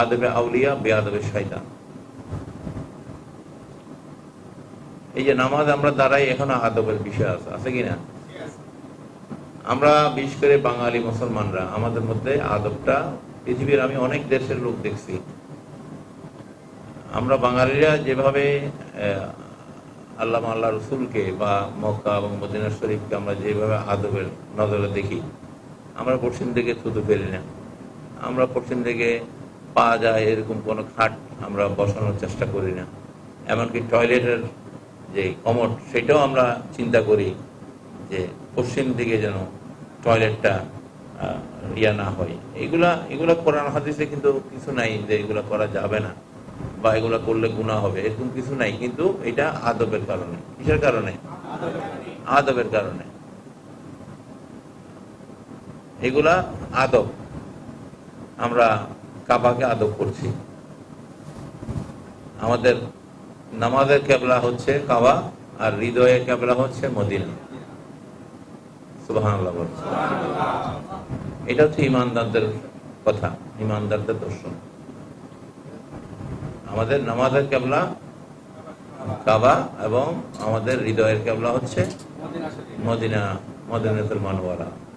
আদবে আউলিয়া বেআদবে শয়তান। এই যে নামাজ আমরা দাঁড়াই, এখনও আদবের বিষয় আছে আছে কিনা? আমরা বিশেষ করে বাঙালি মুসলমানরা, আমাদের মধ্যে আদবটা পৃথিবীর আমি অনেক দেশের লোক দেখছি। আমরা বাঙালিরা যেভাবে আল্লাহ আল্লাহ রসুলকে বা মক্কা এবং মদিনা শরীফকে আমরা যেভাবে আদবের নজরে দেখি, আমরা পশ্চিম দিকে থুতু ফেলি না। আমরা পশ্চিম দিকে পাওয়া যায়, এরকম কোনো খাট আমরা বসানোর চেষ্টা করি না। এমনকি টয়লেটের যে কমট সেটাও আমরা চিন্তা করি যে পশ্চিম দিকে যেন টয়লেটটা ইয়া না হয়। এগুলা এগুলা কোরআন হাদিসে কিন্তু কিছু নাই যে এগুলা করা যাবে না বা এগুলা করলে গুণা হবে, এরকম কিছু নাই। কিন্তু এটা আদবের কারণে। কিসের কারণে? আদবের কারণে। এগুলা আদব। আমরা কাবাকে আদব করছি। আমাদের নামাজের কেবলা হচ্ছে কাবা আর হৃদয়ের কেবলা হচ্ছে মদিনা। এটা হচ্ছে ইমানদারদের কথা, ইমানদারদের দর্শন। আমাদের নামাজের কেবলা কাবা এবং আমাদের হৃদয়ের কেবলা হচ্ছে মদিনা, মদিনাতুল মানওয়ারা। তো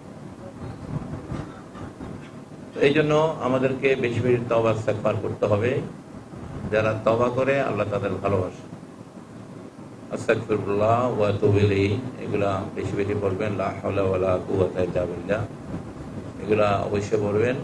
এই জন্য আমাদেরকে বেশি বেশি তবা সেফার করতে হবে। যারা তবা করে, আল্লাহ তাদের ভালোবাসে। এগুলা বেশি বেশি পড়বেন। লা এগুলা অবশ্যই পড়বেন।